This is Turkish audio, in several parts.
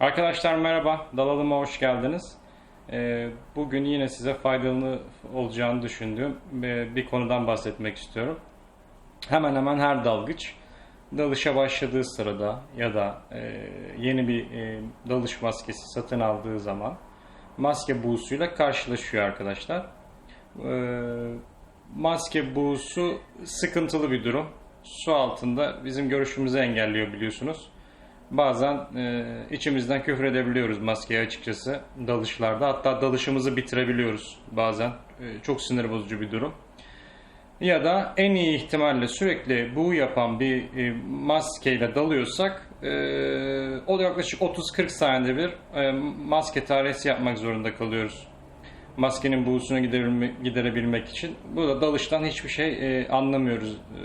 Arkadaşlar merhaba, dalalıma hoş geldiniz. Ee, Bugün yine size faydalı olacağını düşündüğüm bir bir konudan bahsetmek istiyorum. Hemen hemen her dalgıç dalışa başladığı sırada ya da e, yeni bir e, dalış maskesi satın aldığı zaman maske buğusuyla karşılaşıyor arkadaşlar. Ee, Maske buğusu sıkıntılı bir durum. Su altında bizim görüşümüzü engelliyor biliyorsunuz. Bazen e, içimizden küfür edebiliyoruz maskeye açıkçası dalışlarda. Hatta dalışımızı bitirebiliyoruz bazen. E, çok sinir bozucu bir durum. Ya da en iyi ihtimalle sürekli bu yapan bir e, maskeyle dalıyorsak e, o da yaklaşık 30-40 saniyede bir e, maske tarihisi yapmak zorunda kalıyoruz. Maskenin buğusunu giderebilmek için. Bu da dalıştan hiçbir şey e, anlamıyoruz e,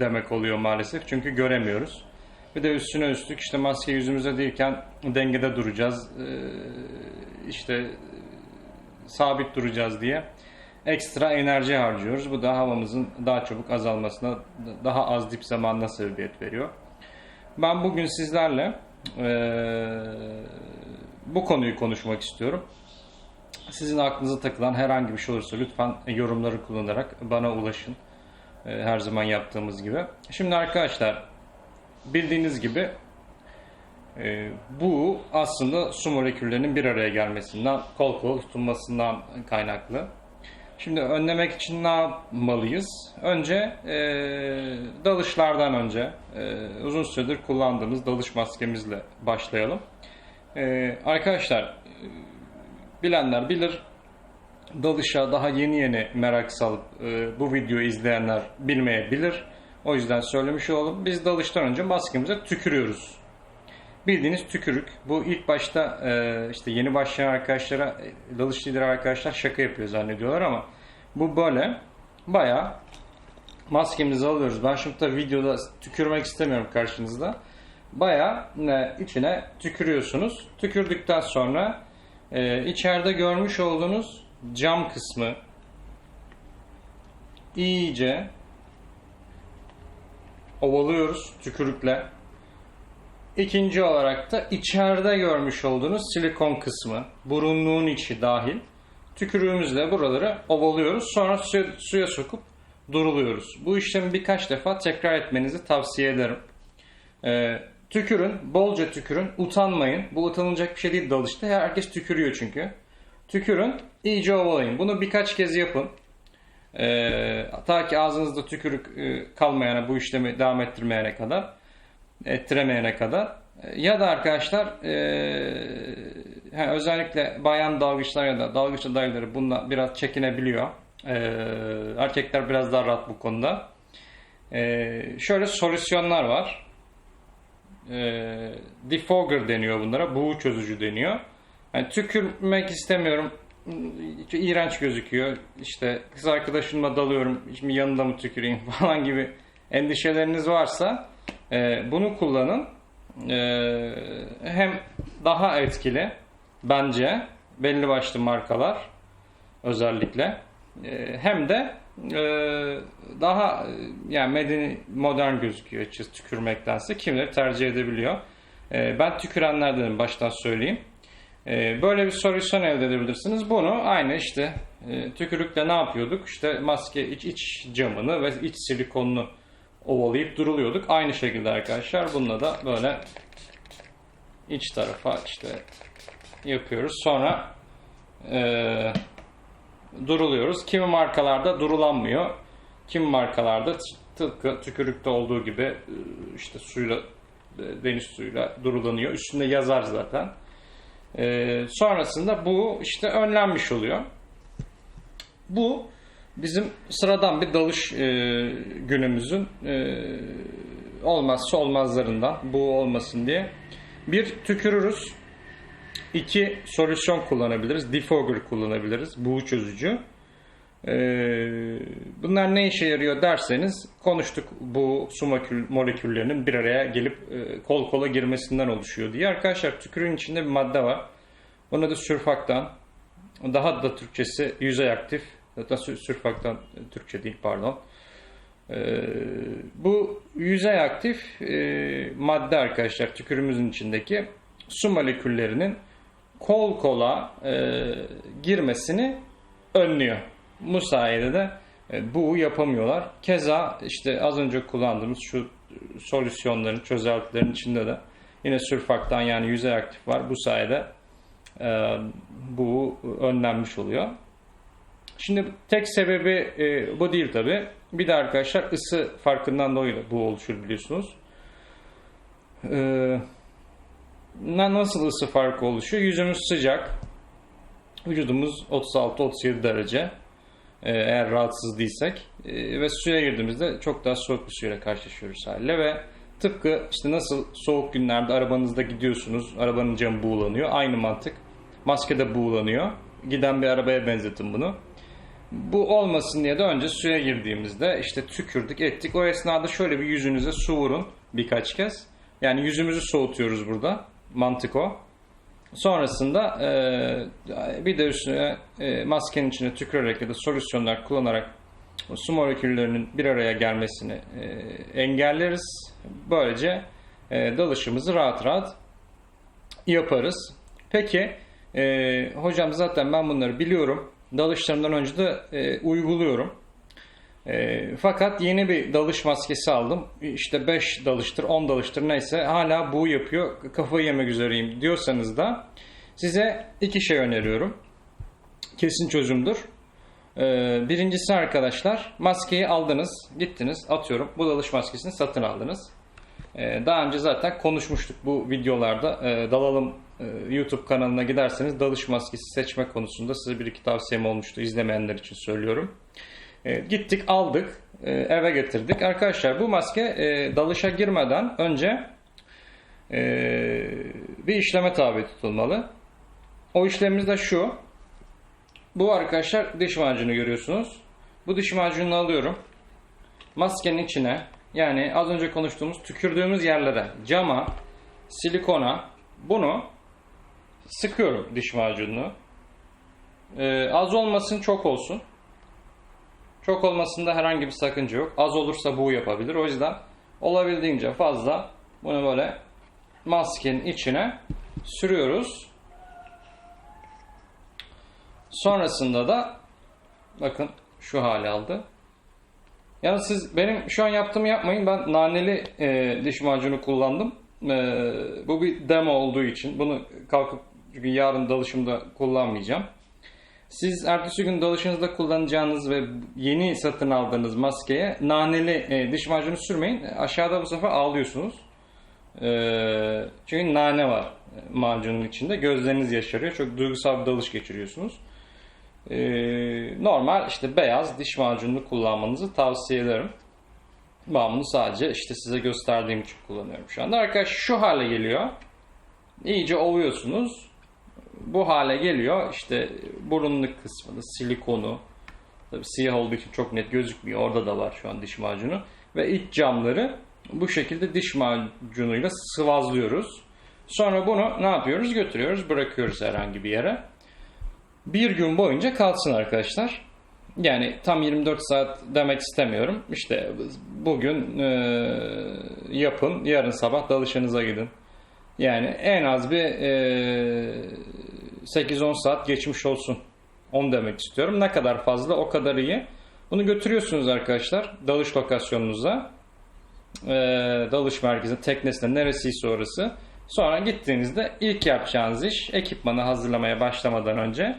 demek oluyor maalesef. Çünkü göremiyoruz. Bir de üstüne üstlük işte maske yüzümüze değilken dengede duracağız. Ee, işte sabit duracağız diye ekstra enerji harcıyoruz. Bu da havamızın daha çabuk azalmasına, daha az dip zamanına sebebiyet veriyor. Ben bugün sizlerle eee, bu konuyu konuşmak istiyorum. Sizin aklınıza takılan herhangi bir şey olursa lütfen yorumları kullanarak bana ulaşın. Ee, Her zaman yaptığımız gibi. Şimdi arkadaşlar bildiğiniz gibi e, bu aslında su moleküllerinin bir araya gelmesinden, kol kol tutunmasından kaynaklı. Şimdi önlemek için ne yapmalıyız? Önce e, dalışlardan önce e, uzun süredir kullandığımız dalış maskemizle başlayalım. E, arkadaşlar e, bilenler bilir dalışa daha yeni yeni merak salıp e, bu videoyu izleyenler bilmeyebilir. O yüzden söylemiş olalım. Biz dalıştan önce maskemize tükürüyoruz. Bildiğiniz tükürük. Bu ilk başta e, işte yeni başlayan arkadaşlara, dalış lideri arkadaşlar şaka yapıyor zannediyorlar ama bu böyle bayağı maskemizi alıyoruz. Ben şimdi tabii videoda tükürmek istemiyorum karşınızda. Bayağı e, içine tükürüyorsunuz. Tükürdükten sonra e, içeride görmüş olduğunuz cam kısmı iyice ovalıyoruz tükürükle. İkinci olarak da içeride görmüş olduğunuz silikon kısmı, burunluğun içi dahil tükürüğümüzle buraları ovalıyoruz. Sonra suya, suya sokup duruluyoruz. Bu işlemi birkaç defa tekrar etmenizi tavsiye ederim. Ee, tükürün, bolca tükürün, utanmayın. Bu utanılacak bir şey değil dalışta. Herkes tükürüyor çünkü. Tükürün, iyice ovalayın. Bunu birkaç kez yapın. Ee, ta ki ağzınızda tükürük e, kalmayana, bu işlemi devam ettirmeyene kadar, ettiremeyene kadar. E, Ya da arkadaşlar e, ha, özellikle bayan dalgıçlar ya da dalgıç adayları bununla biraz çekinebiliyor. E, erkekler biraz daha rahat bu konuda. E, şöyle solüsyonlar var. E, defogger deniyor bunlara. Buğu çözücü deniyor. Yani tükürmek istemiyorum. İğrenç gözüküyor. İşte kız arkadaşımla dalıyorum. Şimdi yanında mı tüküreyim falan gibi endişeleriniz varsa e, bunu kullanın. E, hem daha etkili bence belli başlı markalar özellikle E, hem de e, daha e, yani medeni modern gözüküyor açıkçası tükürmektense kimleri tercih edebiliyor. E, ben tükürenlerdenim baştan söyleyeyim. Ee, Böyle bir solüsyon elde edebilirsiniz. Bunu aynı işte e, tükürükle ne yapıyorduk? İşte maske iç, iç camını ve iç silikonunu ovalayıp duruluyorduk. Aynı şekilde arkadaşlar bununla da böyle iç tarafa işte yapıyoruz. Sonra e, duruluyoruz. Kimi markalarda durulanmıyor. Kimi markalarda tıpkı tükürükte olduğu gibi e, işte suyla e, deniz suyuyla durulanıyor. Üstünde yazar zaten. Ee, sonrasında bu işte önlenmiş oluyor. Bu bizim sıradan bir dalış e, günümüzün e, olmazsa olmazlarından bu olmasın diye. Bir tükürürüz. İki solüsyon kullanabiliriz. Defogger kullanabiliriz. Buğu çözücü. Ee, bunlar ne işe yarıyor derseniz konuştuk bu su molekül- moleküllerinin bir araya gelip e, kol kola girmesinden oluşuyor diye. Arkadaşlar tükürüğün içinde bir madde var. Onun adı sürfaktan. Daha da Türkçesi yüzey aktif. Hatta sür- sürfaktan e, Türkçe değil pardon. Ee, bu yüzey aktif e, madde arkadaşlar tükürüğümüzün içindeki su moleküllerinin kol kola girmesini önlüyor. Bu sayede de e, bu yapamıyorlar. Keza işte az önce kullandığımız şu solüsyonların, çözeltilerin içinde de yine sürfaktan yani yüzey aktif var. Bu sayede e, bu önlenmiş oluyor. Şimdi tek sebebi e, bu değil tabi. Bir de arkadaşlar ısı farkından dolayı da bu oluşur biliyorsunuz. Na- nasıl ısı farkı oluşuyor? Yüzümüz sıcak. Vücudumuz 36-37 derece. E, eğer rahatsız değilsek. E, ve suya girdiğimizde çok daha soğuk bir suyla karşılaşıyoruz haliyle ve tıpkı işte nasıl soğuk günlerde arabanızda gidiyorsunuz. Arabanın camı buğulanıyor. Aynı mantık. Maske de buğulanıyor. Giden bir arabaya benzetin bunu. Bu olmasın diye de önce suya girdiğimizde işte tükürdük ettik. O esnada şöyle bir yüzünüze su vurun birkaç kez. Yani yüzümüzü soğutuyoruz burada. Mantık o. Sonrasında e, bir de üstüne e, maskenin içine tükürerek ya da solüsyonlar kullanarak su moleküllerinin bir araya gelmesini e, engelleriz. Böylece dalışımızı rahat rahat yaparız. Peki hocam zaten ben bunları biliyorum. Dalışlarımdan önce de uyguluyorum. E, fakat yeni bir dalış maskesi aldım. İşte 5 dalıştır, 10 dalıştır neyse hala bu yapıyor. Kafayı yemek üzereyim diyorsanız da size iki şey öneriyorum. Kesin çözümdür. E, birincisi arkadaşlar maskeyi aldınız, gittiniz atıyorum bu dalış maskesini satın aldınız. Ee, Daha önce zaten konuşmuştuk bu videolarda. Ee, Dalalım e, YouTube kanalına giderseniz dalış maskesi seçme konusunda size bir iki tavsiyem olmuştu. İzlemeyenler için söylüyorum. Ee, Gittik aldık e, eve getirdik. Arkadaşlar bu maske e, dalışa girmeden önce e, bir işleme tabi tutulmalı. O işlemimiz de şu. Bu arkadaşlar diş macunu görüyorsunuz. Bu diş macununu alıyorum. Maskenin içine yani az önce konuştuğumuz tükürdüğümüz yerlere, cama, silikona bunu sıkıyorum diş macununu. Ee, az olmasın çok olsun. Çok olmasında herhangi bir sakınca yok. Az olursa bu yapabilir. O yüzden olabildiğince fazla bunu böyle maskenin içine sürüyoruz. Sonrasında da bakın şu hale aldı. Yani siz benim şu an yaptığımı yapmayın. Ben naneli e, diş macunu kullandım. E, bu bir demo olduğu için bunu kalkıp çünkü yarın dalışımda kullanmayacağım. Siz ertesi gün dalışınızda kullanacağınız ve yeni satın aldığınız maskeye naneli e, diş macunu sürmeyin. Aşağıda bu sefer ağlıyorsunuz. E, çünkü nane var e, macunun içinde. Gözleriniz yaşarıyor. Çok duygusal bir dalış geçiriyorsunuz. Ee, normal işte beyaz diş macununu kullanmanızı tavsiye ederim. Ben bunu sadece işte size gösterdiğim için kullanıyorum şu anda. Arkadaş şu hale geliyor. İyice ovuyorsunuz. Bu hale geliyor. İşte burunluk kısmını, silikonu. Tabii siyah olduğu için çok net gözükmüyor. Orada da var şu an diş macunu. Ve iç camları bu şekilde diş macunuyla sıvazlıyoruz. Sonra bunu ne yapıyoruz? Götürüyoruz, bırakıyoruz herhangi bir yere bir gün boyunca kalsın arkadaşlar. Yani tam 24 saat demek istemiyorum. İşte bugün e, yapın, yarın sabah dalışınıza gidin. Yani en az bir e, 8-10 saat geçmiş olsun. Onu demek istiyorum. Ne kadar fazla o kadar iyi. Bunu götürüyorsunuz arkadaşlar dalış lokasyonunuza. E, dalış merkezine, teknesine neresiyse orası. Sonra gittiğinizde ilk yapacağınız iş ekipmanı hazırlamaya başlamadan önce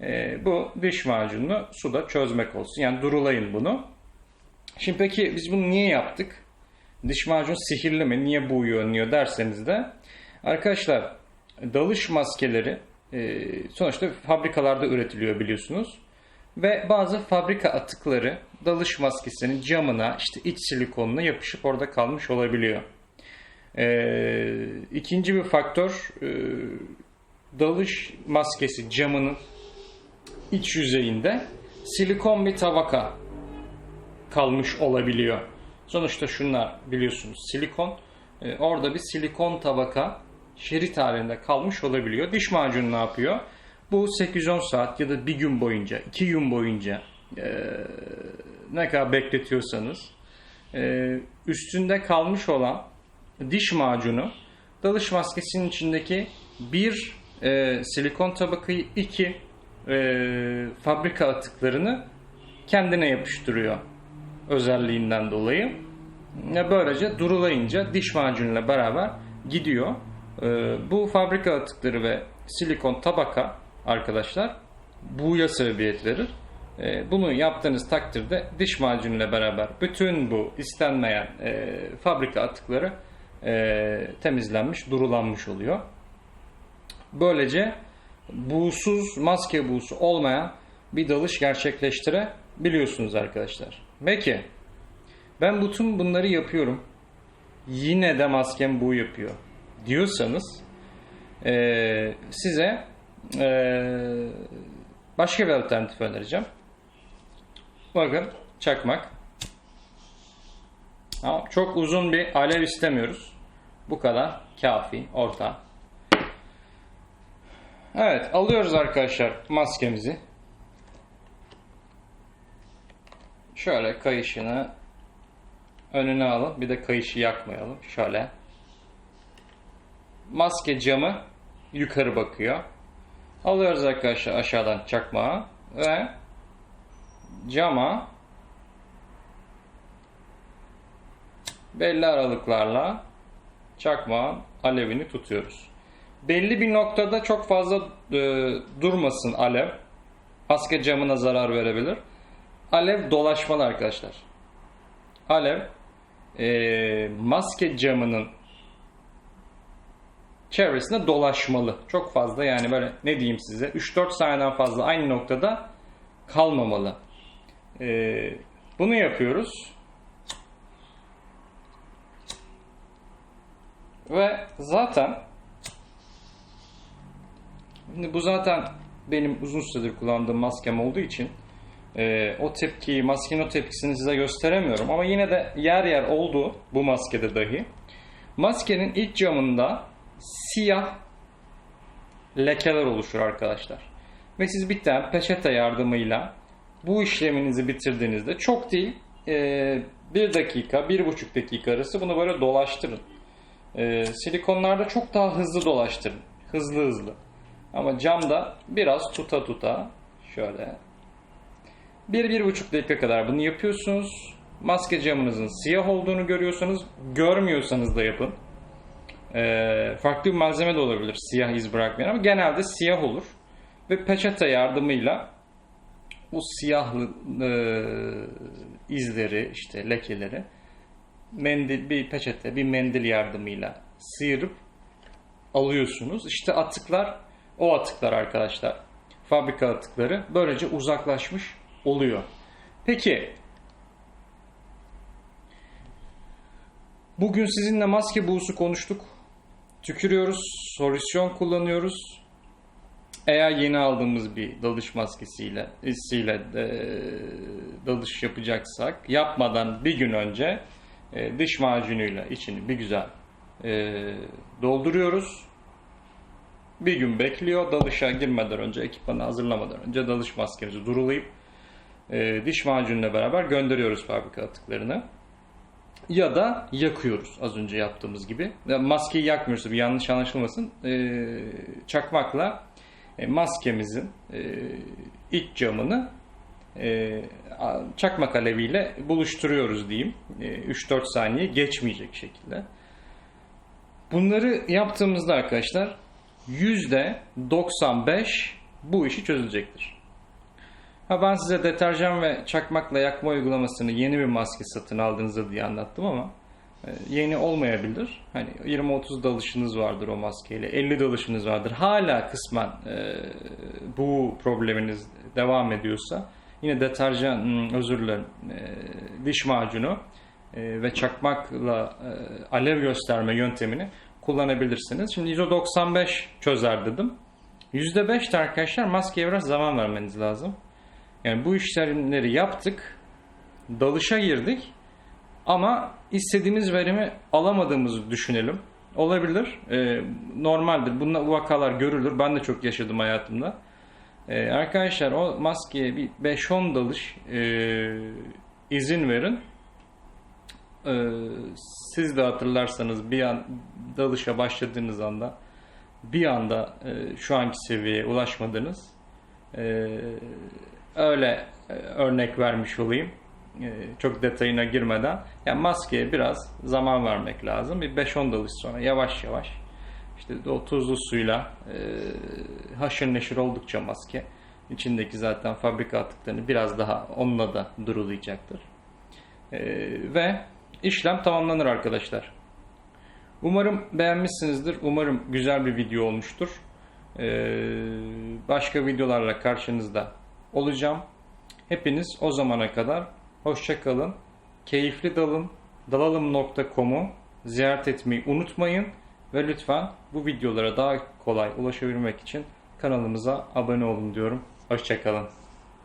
e, bu diş macununu suda çözmek olsun. Yani durulayın bunu. Şimdi peki biz bunu niye yaptık? Diş macunu sihirli mi? Niye bu önlüyor derseniz de arkadaşlar dalış maskeleri sonuçta fabrikalarda üretiliyor biliyorsunuz. Ve bazı fabrika atıkları dalış maskesinin camına işte iç silikonuna yapışıp orada kalmış olabiliyor. Ee, ikinci bir faktör e, dalış maskesi camının iç yüzeyinde silikon bir tabaka kalmış olabiliyor. Sonuçta şunlar biliyorsunuz silikon. Ee, orada bir silikon tabaka şerit halinde kalmış olabiliyor. Diş macunu ne yapıyor? Bu 8-10 saat ya da bir gün boyunca, iki gün boyunca e, ne kadar bekletiyorsanız e, üstünde kalmış olan diş macunu dalış maskesinin içindeki bir e, silikon tabakayı iki e, fabrika atıklarını kendine yapıştırıyor özelliğinden dolayı. Böylece durulayınca diş macunuyla beraber gidiyor. Ee, bu fabrika atıkları ve silikon tabaka arkadaşlar buğuya sebebiyet verir. Ee, bunu yaptığınız takdirde diş macunuyla beraber bütün bu istenmeyen e, fabrika atıkları e, temizlenmiş, durulanmış oluyor. Böylece buğusuz, maske buğusu olmayan bir dalış gerçekleştirebiliyorsunuz arkadaşlar. Peki, ben bütün bunları yapıyorum. Yine de maskem bu yapıyor diyorsanız eee, size eee, başka bir alternatif önereceğim. Bakın çakmak. Ama çok uzun bir alev istemiyoruz. Bu kadar kafi, orta. Evet, alıyoruz arkadaşlar maskemizi. Şöyle kayışını önüne alın. Bir de kayışı yakmayalım. Şöyle. Maske camı yukarı bakıyor. Alıyoruz arkadaşlar aşağıdan çakmağı ve cama belli aralıklarla çakmağın alevini tutuyoruz. Belli bir noktada çok fazla e, durmasın alev. Maske camına zarar verebilir. Alev dolaşmalı arkadaşlar. Alev e, maske camının çevresinde dolaşmalı. Çok fazla yani böyle ne diyeyim size 3-4 saniyeden fazla aynı noktada kalmamalı. E, bunu yapıyoruz. Ve zaten Şimdi bu zaten benim uzun süredir kullandığım maskem olduğu için e, o tepkiyi, maskenin o tepkisini size gösteremiyorum. Ama yine de yer yer oldu bu maskede dahi. Maskenin ilk camında siyah lekeler oluşur arkadaşlar. Ve siz bir tane peçete yardımıyla bu işleminizi bitirdiğinizde çok değil e, bir dakika, bir buçuk dakika arası bunu böyle dolaştırın. E, silikonlarda çok daha hızlı dolaştırın. Hızlı hızlı. Ama camda biraz tuta tuta şöyle bir, bir buçuk dakika kadar bunu yapıyorsunuz. Maske camınızın siyah olduğunu görüyorsanız, görmüyorsanız da yapın. Ee, farklı bir malzeme de olabilir siyah iz bırakmayan ama genelde siyah olur. Ve peçete yardımıyla o siyah e, izleri, işte lekeleri mendil, bir peçete, bir mendil yardımıyla sıyırıp alıyorsunuz. İşte atıklar, o atıklar arkadaşlar. Fabrika atıkları böylece uzaklaşmış oluyor. Peki bugün sizinle maske buğusu konuştuk. Tükürüyoruz, solüsyon kullanıyoruz. Eğer yeni aldığımız bir dalış maskesiyle hissiyle e, dalış yapacaksak yapmadan bir gün önce e, diş macunuyla içini bir güzel e, dolduruyoruz. Bir gün bekliyor. Dalışa girmeden önce, ekipmanı hazırlamadan önce dalış maskemizi durulayıp e, diş macunuyla beraber gönderiyoruz fabrika atıklarını. Ya da yakıyoruz az önce yaptığımız gibi. Maskeyi yakmıyoruz bir yanlış anlaşılmasın. E, çakmakla e, maskemizin e, iç camını e, çakmak aleviyle buluşturuyoruz diyeyim. E, 3-4 saniye geçmeyecek şekilde. Bunları yaptığımızda arkadaşlar %95 bu işi çözülecektir. Ha ben size deterjan ve çakmakla yakma uygulamasını yeni bir maske satın aldığınızda diye anlattım ama e, yeni olmayabilir. Hani 20-30 dalışınız vardır o maskeyle, 50 dalışınız vardır. Hala kısmen e, bu probleminiz devam ediyorsa yine deterjan, hmm, özür dilerim, e, diş macunu e, ve çakmakla e, alev gösterme yöntemini kullanabilirsiniz. Şimdi %95 çözer dedim. %5 de arkadaşlar maskeye biraz zaman vermeniz lazım. Yani bu işlemleri yaptık, dalışa girdik ama istediğimiz verimi alamadığımızı düşünelim. Olabilir, e, normaldir. Bunlar bu vakalar görülür. Ben de çok yaşadım hayatımda. E, arkadaşlar o maskeye bir 5-10 dalış e, izin verin. Ee, siz de hatırlarsanız bir an dalışa başladığınız anda bir anda e, şu anki seviyeye ulaşmadınız. Ee, öyle e, örnek vermiş olayım. Ee, çok detayına girmeden. Yani maskeye biraz zaman vermek lazım. Bir 5-10 dalış sonra yavaş yavaş işte o tuzlu suyla e, haşır neşir oldukça maske içindeki zaten fabrika atıklarını biraz daha onunla da durulayacaktır. E, ve işlem tamamlanır arkadaşlar. Umarım beğenmişsinizdir. Umarım güzel bir video olmuştur. E, başka videolarla karşınızda olacağım. Hepiniz o zamana kadar hoşça kalın. Keyifli dalın. Dalalım.com'u ziyaret etmeyi unutmayın. Ve lütfen bu videolara daha kolay ulaşabilmek için kanalımıza abone olun diyorum. Hoşçakalın.